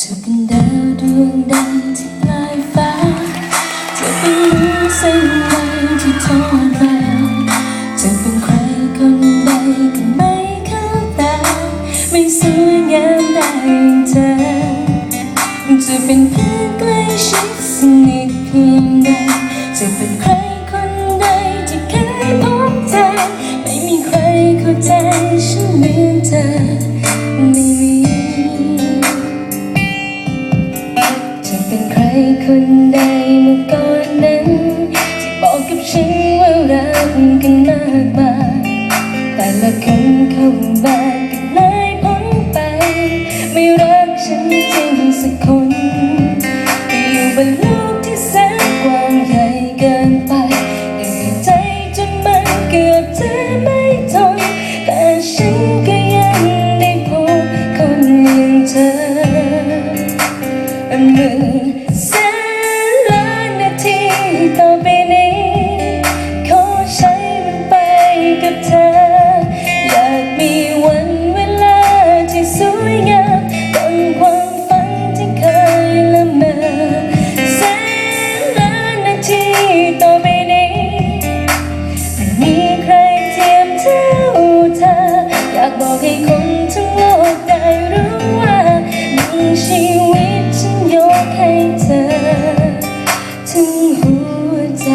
จะเป็นดาวดวงดังที่ปลายฟ้า จะเป็นรู้เส้นแรที่ทอดเราจะเป็นใครคนใดก็ไม่เข้าตา ไม่สวยงามได้องเธอ จะเป็นเพื่อนใกล้ชิดสนิทเพียงใด จะเป็นใครคนใดที่เคยพบเธอ ไม่มีใครเข้าใจฉันเหมือนเธอ ลุ่มบางกัเลยพ้นไป ไม่รักฉันจริงสักคนไปอยู่บนโลกที่แสนกว้างใหญ่เกินไปแต่ใจจนมันเกือบจะไม่ทนแต่ฉันก็ยังได้พบคนอย่างเธอเหมือน ต่อไปนี้ไม่มีใครเทียมเท่าเธอ อยากบอกให้คนทั้งโลกได้รู้ว่าหนึ่งชีวิตฉันยกให้เธอ ถึงหัวใจ